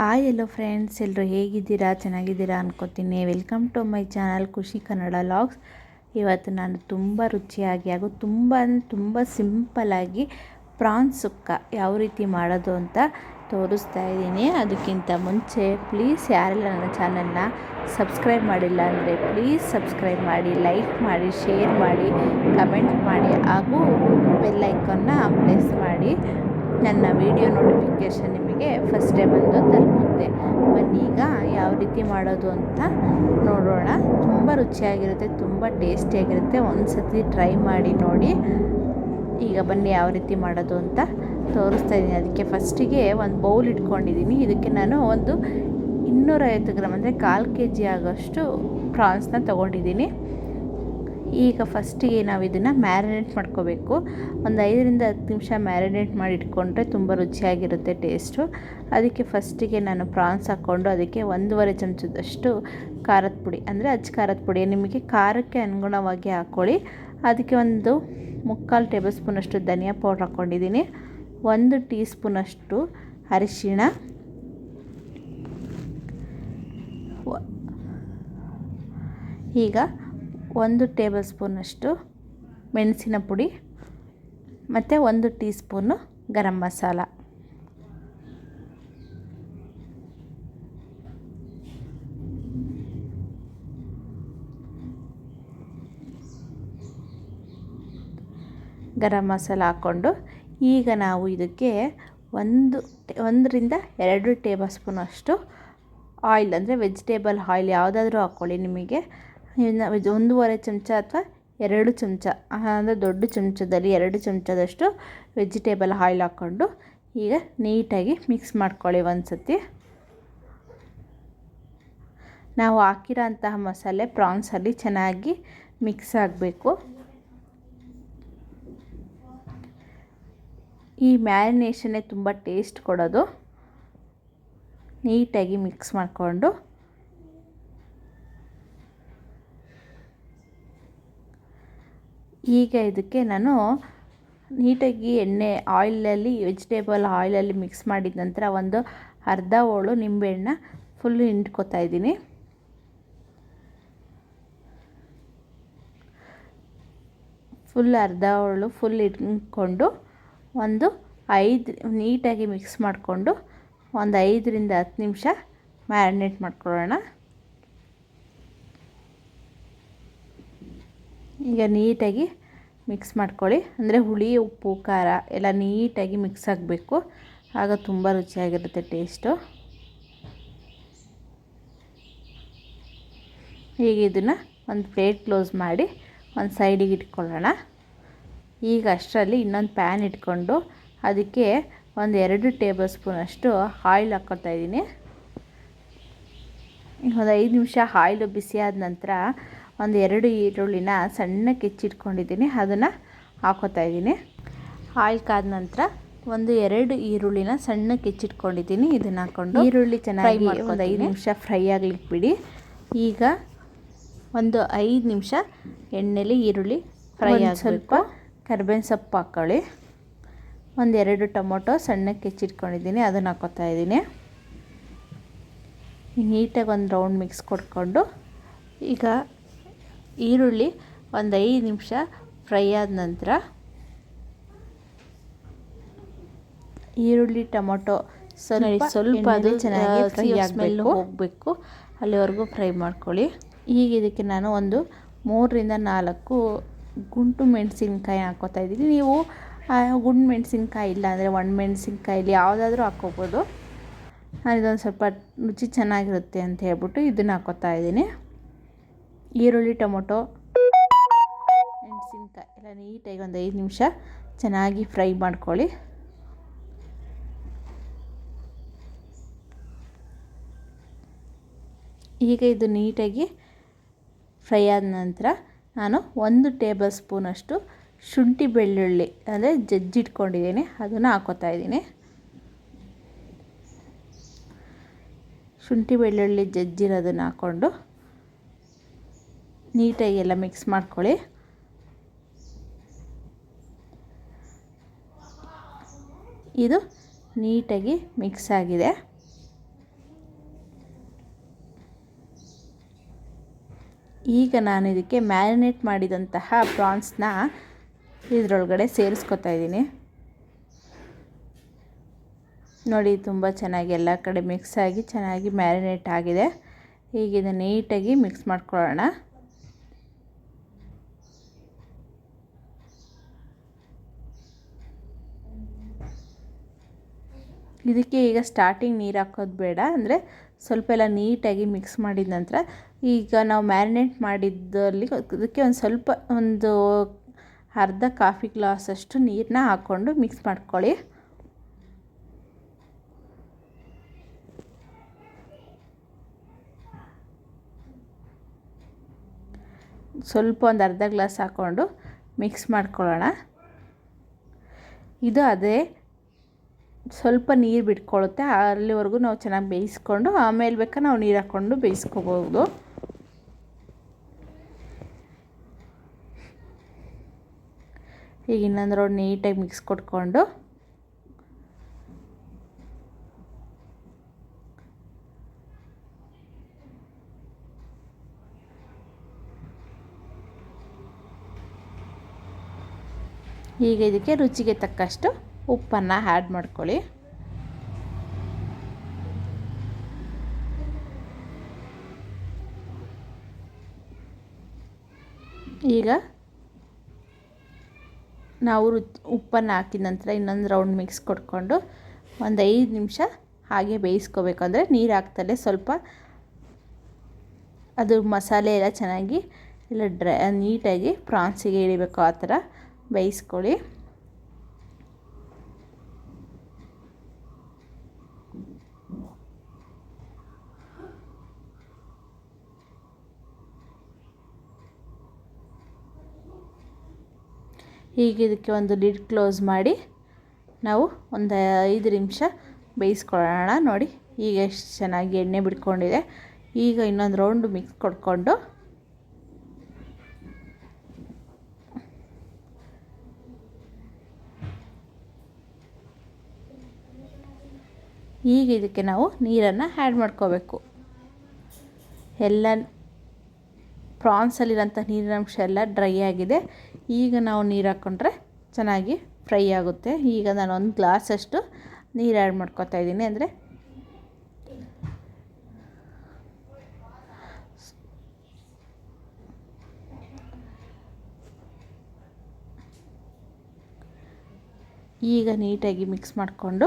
Hi ಎಲ್ಲೋ friends ಎಲ್ಲರೂ ಹೇಗಿದ್ದೀರಾ? ಚೆನ್ನಾಗಿದ್ದೀರಾ ಅನ್ಕೋತೀನಿ. ವೆಲ್ಕಮ್ ಟು ಮೈ ಚಾನಲ್ ಖುಷಿ ಕನ್ನಡ ಲಾಗ್ಸ್ ಇವತ್ತು ನಾನು ತುಂಬ ರುಚಿಯಾಗಿ ಹಾಗೂ ತುಂಬ ತುಂಬ ಸಿಂಪಲಾಗಿ ಪ್ರಾನ್ ಸುಕ್ಕ ಯಾವ ರೀತಿ ಮಾಡೋದು ಅಂತ ತೋರಿಸ್ತಾ ಇದ್ದೀನಿ. ಅದಕ್ಕಿಂತ ಮುಂಚೆ ಪ್ಲೀಸ್ ಯಾರೆಲ್ಲ ನನ್ನ ಚಾನಲ್ನ ಸಬ್ಸ್ಕ್ರೈಬ್ ಮಾಡಿಲ್ಲ ಅಂದರೆ ಪ್ಲೀಸ್ ಸಬ್ಸ್ಕ್ರೈಬ್ ಮಾಡಿ ಲೈಕ್ ಮಾಡಿ ಶೇರ್ ಮಾಡಿ ಕಮೆಂಟ್ ಮಾಡಿ ಹಾಗೂ ಬೆಲ್ಲೈಕನ್ನ ಪ್ರೆಸ್ ಮಾಡಿ. ನನ್ನ ವಿಡಿಯೋ ನೋಟಿಫಿಕೇಷನ್ ನಿಮಗೆ ಫಸ್ಟ್ ಬಂದು ತಲುಪುತ್ತೆ. ಬನ್ನಿ, ಈಗ ಯಾವ ರೀತಿ ಮಾಡೋದು ಅಂತ ನೋಡೋಣ. ತುಂಬ ರುಚಿಯಾಗಿರುತ್ತೆ, ತುಂಬ ಟೇಸ್ಟಿಯಾಗಿರುತ್ತೆ. ಒಂದು ಸತಿ ಟ್ರೈ ಮಾಡಿ ನೋಡಿ. ಈಗ ಬನ್ನಿ ಯಾವ ರೀತಿ ಮಾಡೋದು ಅಂತ ತೋರಿಸ್ತಾ ಇದ್ದೀನಿ. ಅದಕ್ಕೆ ಫಸ್ಟಿಗೆ ಒಂದು ಬೌಲ್ ಇಟ್ಕೊಂಡಿದ್ದೀನಿ. ಇದಕ್ಕೆ ನಾನು ಒಂದು ಇನ್ನೂರೈವತ್ತು ಗ್ರಾಮ್ ಅಂದರೆ ಕಾಲು ಕೆ ಜಿ ಆಗೋಷ್ಟು ಪ್ರಾನ್ಸ್ನ ತೊಗೊಂಡಿದ್ದೀನಿ. ಈಗ ಫಸ್ಟಿಗೆ ನಾವು ಇದನ್ನು ಮ್ಯಾರಿನೇಟ್ ಮಾಡ್ಕೋಬೇಕು. ಒಂದು ಐದರಿಂದ ಹತ್ತು ನಿಮಿಷ ಮ್ಯಾರಿನೇಟ್ ಮಾಡಿ ಇಟ್ಕೊಂಡ್ರೆ ತುಂಬ ರುಚಿಯಾಗಿರುತ್ತೆ ಟೇಸ್ಟು ಅದಕ್ಕೆ ಫಸ್ಟಿಗೆ ನಾನು ಪ್ರಾನ್ಸ್ ಹಾಕ್ಕೊಂಡು ಅದಕ್ಕೆ ಒಂದೂವರೆ ಚಮಚದಷ್ಟು ಖಾರದ ಪುಡಿ, ಅಂದರೆ ಅಚ್ಚ ಖಾರದ ಪುಡಿ, ನಿಮಗೆ ಖಾರಕ್ಕೆ ಅನುಗುಣವಾಗಿ ಹಾಕ್ಕೊಳ್ಳಿ ಅದಕ್ಕೆ ಒಂದು ಮುಕ್ಕಾಲು ಟೇಬಲ್ ಸ್ಪೂನಷ್ಟು ಧನಿಯಾ ಪೌಡ್ರ್ ಹಾಕ್ಕೊಂಡಿದ್ದೀನಿ ಒಂದು ಟೀ ಸ್ಪೂನಷ್ಟು ಅರಿಶಿಣ. ಈಗ ಒಂದು ಟೇಬಲ್ ಸ್ಪೂನಷ್ಟು ಮೆಣಸಿನ ಪುಡಿ ಮತ್ತು ಒಂದು ಟೀ ಸ್ಪೂನು ಗರಂ ಮಸಾಲ. ಗರಂ ಮಸಾಲ ಹಾಕ್ಕೊಂಡು ಈಗ ನಾವು ಇದಕ್ಕೆ ಒಂದು ಒಂದರಿಂದ ಎರಡು ಟೇಬಲ್ ಸ್ಪೂನಷ್ಟು ಆಯಿಲ್, ಅಂದರೆ ವೆಜಿಟೇಬಲ್ ಆಯಿಲ್ ಯಾವುದಾದ್ರೂ ಹಾಕ್ಕೊಳ್ಳಿ ನಿಮಗೆ. ಒಂದೂವರೆ ಚಮಚ ಅಥವಾ ಎರಡು ಚಮಚ, ಅಂದರೆ ದೊಡ್ಡ ಚಮಚದಲ್ಲಿ ಎರಡು ಚಮಚದಷ್ಟು ವೆಜಿಟೇಬಲ್ ಆಯಿಲ್ ಹಾಕ್ಕೊಂಡು ಈಗ ನೀಟಾಗಿ ಮಿಕ್ಸ್ ಮಾಡ್ಕೊಳ್ಳಿ ಒಂದು ಸತಿ ನಾವು ಹಾಕಿರೋ ಅಂತಹ ಮಸಾಲೆ ಪ್ರಾನ್ಸಲ್ಲಿ ಚೆನ್ನಾಗಿ ಮಿಕ್ಸ್ ಆಗಬೇಕು. ಈ ಮ್ಯಾರಿನೇಷನ್ನೇ ತುಂಬ ಟೇಸ್ಟ್ ಕೊಡೋದು. ನೀಟಾಗಿ ಮಿಕ್ಸ್ ಮಾಡಿಕೊಂಡು ಈಗ ಇದಕ್ಕೆ ನಾನು ನೀಟಾಗಿ ಎಣ್ಣೆ ಆಯಿಲಲ್ಲಿ, ವೆಜಿಟೇಬಲ್ ಆಯಿಲಲ್ಲಿ ಮಿಕ್ಸ್ ಮಾಡಿದ ನಂತರ ಒಂದು ಅರ್ಧ ಹೋಳು ನಿಂಬೆಹಣ್ಣ ಫುಲ್ಲು ಹಿಂಡ್ಕೊತಾ ಇದ್ದೀನಿ. ಫುಲ್ ಅರ್ಧ ಹೋಳು ಫುಲ್ ಇಟ್ಕೊಂಡು ಒಂದು ಐದು ನೀಟಾಗಿ ಮಿಕ್ಸ್ ಮಾಡಿಕೊಂಡು ಒಂದು ಐದರಿಂದ ಹತ್ತು ನಿಮಿಷ ಮ್ಯಾರಿನೇಟ್ ಮಾಡ್ಕೊಳ್ಳೋಣ. ಈಗ ನೀಟಾಗಿ ಮಿಕ್ಸ್ ಮಾಡ್ಕೊಳ್ಳಿ. ಅಂದರೆ ಹುಳಿ, ಉಪ್ಪು, ಖಾರ ಎಲ್ಲ ನೀಟಾಗಿ ಮಿಕ್ಸ್ ಆಗಬೇಕು. ಆಗ ತುಂಬ ರುಚಿಯಾಗಿರುತ್ತೆ ಟೇಸ್ಟು ಈಗ ಇದನ್ನು ಒಂದು ಪ್ಲೇಟ್ ಕ್ಲೋಸ್ ಮಾಡಿ ಒಂದು ಸೈಡಿಗೆ ಇಟ್ಕೊಳ್ಳೋಣ. ಈಗ ಅಷ್ಟರಲ್ಲಿ ಇನ್ನೊಂದು ಪ್ಯಾನ್ ಇಟ್ಕೊಂಡು ಅದಕ್ಕೆ ಒಂದು ಎರಡು ಟೇಬಲ್ ಸ್ಪೂನಷ್ಟು ಆಯಿಲ್ ಹಾಕ್ಕೊಳ್ತಾ ಇದ್ದೀನಿ. ಒಂದು ಐದು ನಿಮಿಷ ಆಯಿಲು ಬಿಸಿಯಾದ ನಂತರ ಒಂದು ಎರಡು ಈರುಳ್ಳಿನ ಸಣ್ಣಕ್ಕೆ ಹೆಚ್ಚಿಟ್ಕೊಂಡಿದ್ದೀನಿ. ಅದನ್ನು ಹಾಕೋತಾ ಇದ್ದೀನಿ. ಆಯಿಲ್ ಕಾದ ನಂತರ ಒಂದು ಎರಡು ಈರುಳ್ಳಿನ ಸಣ್ಣಕ್ಕೆ ಹೆಚ್ಚಿಟ್ಕೊಂಡಿದ್ದೀನಿ. ಇದನ್ನು ಹಾಕ್ಕೊಂಡು ಈರುಳ್ಳಿ ಚೆನ್ನಾಗಿ ಒಂದು ಐದು ನಿಮಿಷ ಫ್ರೈ ಆಗ್ಲಿಕ್ಕೆ ಬಿಡಿ ಈಗ ಒಂದು ಐದು ನಿಮಿಷ ಎಣ್ಣೆಲಿ ಈರುಳ್ಳಿ ಫ್ರೈ ಆಗಿ ಸ್ವಲ್ಪ ಕರ್ಬೇವಿನ ಸೊಪ್ಪು ಹಾಕ್ಕೊಳ್ಳಿ ಒಂದೆರಡು ಟೊಮೊಟೊ ಸಣ್ಣಕ್ಕೆ ಹೆಚ್ಚಿಟ್ಕೊಂಡಿದ್ದೀನಿ. ಅದನ್ನು ಹಾಕೋತಾ ಇದ್ದೀನಿ. ನೀಟಾಗಿ ಒಂದು ರೌಂಡ್ ಮಿಕ್ಸ್ ಕೊಟ್ಕೊಂಡು ಈಗ ಈರುಳ್ಳಿ ಒಂದು ಐದು ನಿಮಿಷ ಫ್ರೈ ಆದ ನಂತರ ಈರುಳ್ಳಿ ಟೊಮೊಟೊ ಸ್ವಲ್ಪ ಸ್ವಲ್ಪ ಅದು ಚೆನ್ನಾಗಿ ಫ್ರೈ ಆಗಬೇಕು. ಹೋಗಬೇಕು. ಅಲ್ಲಿವರೆಗೂ ಫ್ರೈ ಮಾಡ್ಕೊಳ್ಳಿ. ಈಗ ಇದಕ್ಕೆ ನಾನು ಒಂದು ಮೂರರಿಂದ ನಾಲ್ಕು ಗುಂಟು ಮೆಣಸಿನ್ಕಾಯಿ ಹಾಕೋತಾ ಇದ್ದೀನಿ. ನೀವು ಗುಂಡು ಮೆಣಸಿನ್ಕಾಯಿ ಇಲ್ಲ ಅಂದರೆ ಒಣ ಮೆಣಸಿನ್ಕಾಯಿಲಿ ಯಾವುದಾದ್ರೂ ಹಾಕ್ಕೋಬೋದು ನಾನು ಇದೊಂದು ಸ್ವಲ್ಪ ರುಚಿ ಚೆನ್ನಾಗಿರುತ್ತೆ ಅಂತ ಹೇಳ್ಬಿಟ್ಟು ಇದನ್ನು ಹಾಕೋತಾ ಇದ್ದೀನಿ. ಈರುಳ್ಳಿ, ಟೊಮೊಟೊ ಮೆಣಸಿನ್ಕಾಯಿ ಎಲ್ಲ ನೀಟಾಗಿ ಒಂದು ಐದು ನಿಮಿಷ ಚೆನ್ನಾಗಿ ಫ್ರೈ ಮಾಡ್ಕೊಳ್ಳಿ. ಈಗ ಇದು ನೀಟಾಗಿ ಫ್ರೈ ಆದ ನಂತರ ನಾನು ಒಂದು ಟೇಬಲ್ ಸ್ಪೂನಷ್ಟು ಶುಂಠಿ ಬೆಳ್ಳುಳ್ಳಿ, ಅಂದರೆ ಜಜ್ಜಿಟ್ಕೊಂಡಿದ್ದೀನಿ ಅದನ್ನು ಹಾಕೋತಾ ಇದ್ದೀನಿ. ಶುಂಠಿ ಬೆಳ್ಳುಳ್ಳಿ ಜಜ್ಜಿರೋದನ್ನು ಹಾಕ್ಕೊಂಡು ನೀಟಾಗಿ ಎಲ್ಲ ಮಿಕ್ಸ್ ಮಾಡ್ಕೊಳ್ಳಿ. ಇದು ನೀಟಾಗಿ ಮಿಕ್ಸ್ ಆಗಿದೆ. ಈಗ ನಾನು ಇದಕ್ಕೆ ಮ್ಯಾರಿನೇಟ್ ಮಾಡಿದಂತಹ ಪ್ರಾನ್ಸ್ನ ಇದರೊಳಗಡೆ ಸೇರಿಸ್ಕೊತಾ ಇದ್ದೀನಿ. ನೋಡಿ, ತುಂಬ ಚೆನ್ನಾಗಿ ಎಲ್ಲ ಕಡೆ ಮಿಕ್ಸ್ ಆಗಿ ಚೆನ್ನಾಗಿ ಮ್ಯಾರಿನೇಟ್ ಆಗಿದೆ. ಈಗ ನೀಟಾಗಿ ಮಿಕ್ಸ್ ಮಾಡ್ಕೊಳ್ಳೋಣ. ಇದಕ್ಕೆ ಈಗ ಸ್ಟಾರ್ಟಿಂಗ್ ನೀರು ಹಾಕೋದು ಬೇಡ. ಅಂದರೆ ಸ್ವಲ್ಪ ಎಲ್ಲ ನೀಟಾಗಿ ಮಿಕ್ಸ್ ಮಾಡಿದ ನಂತರ ಈಗ ನಾವು ಮ್ಯಾರಿನೇಟ್ ಮಾಡಿದ್ದಲ್ಲಿ ಅದಕ್ಕೆ ಒಂದು ಸ್ವಲ್ಪ ಒಂದು ಅರ್ಧ ಕಾಫಿ ಗ್ಲಾಸ್ ಅಷ್ಟು ನೀರನ್ನ ಹಾಕ್ಕೊಂಡು ಮಿಕ್ಸ್ ಮಾಡ್ಕೊಳ್ಳಿ. ಸ್ವಲ್ಪ ಒಂದು ಅರ್ಧ ಗ್ಲಾಸ್ ಹಾಕ್ಕೊಂಡು ಮಿಕ್ಸ್ ಮಾಡ್ಕೊಳ್ಳೋಣ. ಇದು ಅದೇ ಸ್ವಲ್ಪ ನೀರು ಬಿಟ್ಕೊಳ್ಳುತ್ತೆ ಅಲ್ಲಿವರೆಗೂ ನಾವು ಚೆನ್ನಾಗಿ ಬೇಯಿಸ್ಕೊಂಡು, ಆಮೇಲೆ ಬೇಕಾ ನಾವು ನೀರು ಹಾಕ್ಕೊಂಡು ಬೇಯಿಸ್ಕೋಬೋದು. ಈಗ ಇನ್ನೊಂದು ನೀಟಾಗಿ ಮಿಕ್ಸ್ ಕೊಟ್ಕೊಂಡು. ಈಗ ಇದಕ್ಕೆ ರುಚಿಗೆ ತಕ್ಕಷ್ಟು ಉಪ್ಪನ್ನು ಆ್ಯಡ್ ಮಾಡ್ಕೊಳ್ಳಿ. ಈಗ ನಾವು ಉಪ್ಪನ್ನು ಹಾಕಿದ ನಂತರ ಇನ್ನೊಂದು ರೌಂಡ್ ಮಿಕ್ಸ್ ಕೊಟ್ಕೊಂಡು ಒಂದು ಐದು ನಿಮಿಷ ಹಾಗೆ ಬೇಯಿಸ್ಕೋಬೇಕು. ಅಂದರೆ ನೀರು ಹಾಕ್ತಲೇ ಸ್ವಲ್ಪ ಅದು ಮಸಾಲೆ ಎಲ್ಲ ಚೆನ್ನಾಗಿ ಎಲ್ಲ ಡ್ರೈ ನೀಟಾಗಿ ಪ್ರಾನ್ಸಿಗೆ ಇಳಿಬೇಕು ಆ ಥರ ಬೇಯಿಸ್ಕೊಳ್ಳಿ. ಈಗ ಇದಕ್ಕೆ ಒಂದು ಲಿಡ್ ಕ್ಲೋಸ್ ಮಾಡಿ ನಾವು ಒಂದು ಐದು ನಿಮಿಷ ಬೇಯಿಸ್ಕೊಳ್ಳೋಣ. ನೋಡಿ, ಈಗ ಎಷ್ಟು ಚೆನ್ನಾಗಿ ಎಣ್ಣೆ ಬಿಟ್ಕೊಂಡಿದೆ. ಈಗ ಇನ್ನೊಂದು ರೌಂಡ್ ಮಿಕ್ಸ್ ಕೊಡ್ಕೊಂಡು ಈಗ ಇದಕ್ಕೆ ನಾವು ನೀರನ್ನು ಆ್ಯಡ್ ಮಾಡ್ಕೋಬೇಕು. ಎಲ್ಲ ಪ್ರಾನ್ಸಲ್ಲಿರೋಂಥ ನೀರಿನಂಶ ಎಲ್ಲ ಡ್ರೈ ಆಗಿದೆ. ಈಗ ನಾವು ನೀರು ಹಾಕ್ಕೊಂಡ್ರೆ ಚೆನ್ನಾಗಿ ಫ್ರೈ ಆಗುತ್ತೆ. ಈಗ ನಾನು ಒಂದು ಗ್ಲಾಸಷ್ಟು ನೀರು ಆ್ಯಡ್ ಮಾಡ್ಕೊತಾ ಇದ್ದೀನಿ. ಅಂದರೆ ಈಗ ನೀಟಾಗಿ ಮಿಕ್ಸ್ ಮಾಡಿಕೊಂಡು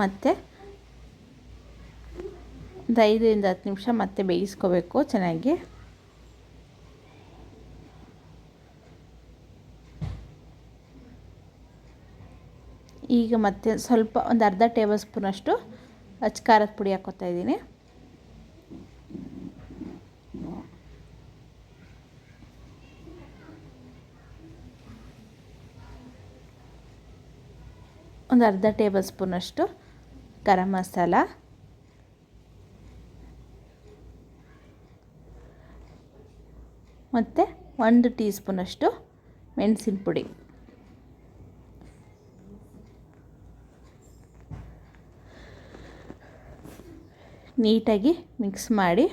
ಮತ್ತು ಒಂದು ಐದರಿಂದ ಹತ್ತು ನಿಮಿಷ ಮತ್ತೆ ಬೇಯಿಸ್ಕೋಬೇಕು ಚೆನ್ನಾಗಿ. ಈಗ ಮತ್ತೆ ಸ್ವಲ್ಪ ಒಂದು ಅರ್ಧ ಟೇಬಲ್ ಸ್ಪೂನಷ್ಟು ಖಾರದ ಪುಡಿ ಹಾಕೋತಾ ಇದ್ದೀನಿ. ಒಂದು ಅರ್ಧ ಟೇಬಲ್ ಸ್ಪೂನಷ್ಟು ಗರಂ ಮಸಾಲ. ಮತ್ತು ಒಂದು ಟೀ ಸ್ಪೂನಷ್ಟು ಮೆಣಸಿನ ಪುಡಿ. ನೀಟಾಗಿ ಮಿಕ್ಸ್ ಮಾಡಿ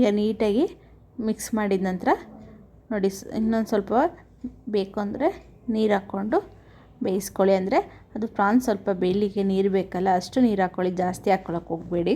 ಈಗ ನೀಟಾಗಿ ಮಿಕ್ಸ್ ಮಾಡಿದ ನಂತರ ನೋಡಿ ಇನ್ನೊಂದು ಸ್ವಲ್ಪ ಬೇಕು ಅಂದರೆ ನೀರು ಹಾಕ್ಕೊಂಡು ಬೇಯಿಸ್ಕೊಳ್ಳಿ ಅಂದರೆ ಅದು ಪ್ರಾನ್ ಸ್ವಲ್ಪ ಬೇಯಲಿಕ್ಕೆ ನೀರು ಬೇಕಲ್ಲ ಅಷ್ಟು ನೀರು ಹಾಕ್ಕೊಳ್ಳಿ. ಜಾಸ್ತಿ ಹಾಕ್ಕೊಳಕ್ಕೆ ಹೋಗಬೇಡಿ.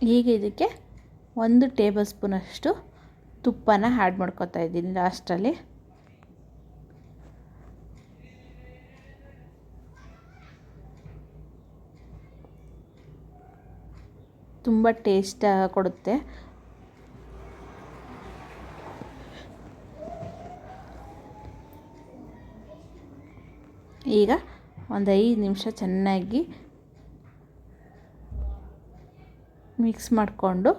ಈಗ ಇದಕ್ಕೆ ಒಂದು ಟೇಬಲ್ ಸ್ಪೂನಷ್ಟು ತುಪ್ಪನ ಆ್ಯಡ್ ಮಾಡ್ಕೊತಾ ಇದ್ದೀನಿ ಲಾಸ್ಟಲ್ಲಿ ತುಂಬ ಟೇಸ್ಟ್ ಕೊಡುತ್ತೆ. ಈಗ ಒಂದು ಐದು ನಿಮಿಷ ಚೆನ್ನಾಗಿ ಮಿಕ್ಸ್ ಮಾಡಿಕೊಂಡು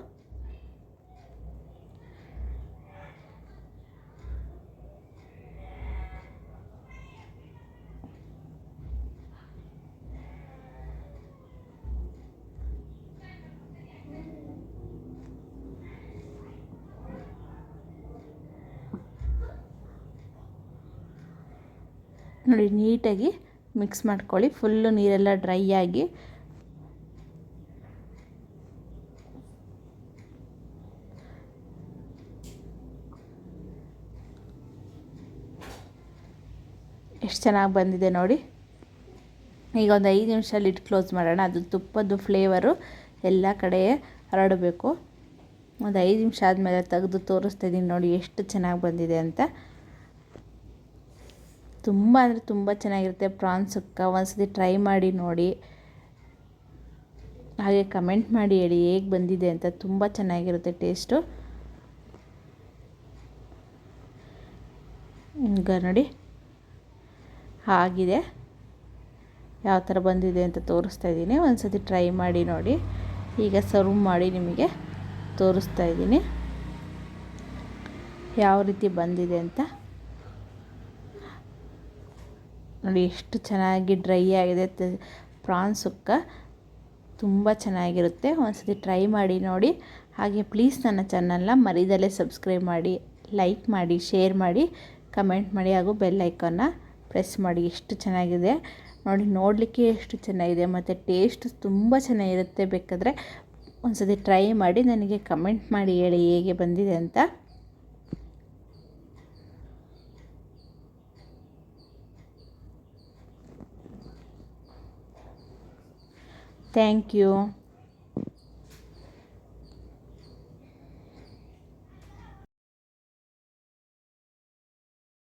ನೋಡಿ ನೀಟಾಗಿ ಮಿಕ್ಸ್ ಮಾಡ್ಕೊಳ್ಳಿ. ಫುಲ್ಲು ನೀರೆಲ್ಲ ಡ್ರೈ ಆಗಿ ಎಷ್ಟು ಚೆನ್ನಾಗಿ ಬಂದಿದೆ ನೋಡಿ. ಈಗ ಒಂದು ಐದು ನಿಮಿಷ ಲಿಡ್ ಕ್ಲೋಸ್ ಮಾಡೋಣ. ಅದು ತುಪ್ಪದ್ದು ಫ್ಲೇವರು ಎಲ್ಲ ಕಡೆ ಹರಡಬೇಕು. ಒಂದು ಐದು ನಿಮಿಷ ಆದಮೇಲೆ ತೆಗೆದು ತೋರಿಸ್ತಾ ನೋಡಿ ಎಷ್ಟು ಚೆನ್ನಾಗಿ ಬಂದಿದೆ ಅಂತ. ತುಂಬ ಅಂದರೆ ತುಂಬ ಚೆನ್ನಾಗಿರುತ್ತೆ ಪ್ರಾನ್ ಸುಕ್ಕ. ಒಂದ್ಸತಿ ಟ್ರೈ ಮಾಡಿ ನೋಡಿ. ಹಾಗೆ ಕಮೆಂಟ್ ಮಾಡಿ ಹೇಳಿ ಹೇಗೆ ಬಂದಿದೆ ಅಂತ. ತುಂಬ ಚೆನ್ನಾಗಿರುತ್ತೆ ಟೇಸ್ಟು ಈಗ ನೋಡಿ. ಆಗಿದೆ ಯಾವ ಥರ ಬಂದಿದೆ ಅಂತ ತೋರಿಸ್ತಾ ಇದ್ದೀನಿ. ಒಂದು ಸತಿ ಟ್ರೈ ಮಾಡಿ ನೋಡಿ. ಈಗ ಸರ್ವ್ ಮಾಡಿ ನಿಮಗೆ ತೋರಿಸ್ತಾ ಇದ್ದೀನಿ. ಯಾವ ರೀತಿ ಬಂದಿದೆ ಅಂತ. ನೋಡಿ, ಎಷ್ಟು ಚೆನ್ನಾಗಿ ಡ್ರೈ ಆಗಿದೆ. ಪ್ರಾನ್ ಸುಕ್ಕ ತುಂಬ ಚೆನ್ನಾಗಿರುತ್ತೆ. ಒಂದ್ಸತಿ ಟ್ರೈ ಮಾಡಿ ನೋಡಿ. ಹಾಗೆ ಪ್ಲೀಸ್ ನನ್ನ ಚಾನಲ್ನ ಮರಿದಲ್ಲೇ ಸಬ್ಸ್ಕ್ರೈಬ್ ಮಾಡಿ ಲೈಕ್ ಮಾಡಿ ಶೇರ್ ಮಾಡಿ ಕಮೆಂಟ್ ಮಾಡಿ, ಹಾಗೂ ಬೆಲ್ ಐಕನ್ನ ಪ್ರೆಸ್ ಮಾಡಿ ಎಷ್ಟು ಚೆನ್ನಾಗಿದೆ. ನೋಡಿ, ನೋಡಲಿಕ್ಕೆ ಎಷ್ಟು ಚೆನ್ನಾಗಿದೆ. ಮತ್ತು ಟೇಸ್ಟ್ ತುಂಬ ಚೆನ್ನಾಗಿರುತ್ತೆ. ಬೇಕಾದರೆ ಒಂದ್ಸತಿ ಟ್ರೈ ಮಾಡಿ ನನಗೆ ಕಮೆಂಟ್ ಮಾಡಿ ಹೇಳಿ ಹೇಗೆ ಬಂದಿದೆ ಅಂತ. Thank you.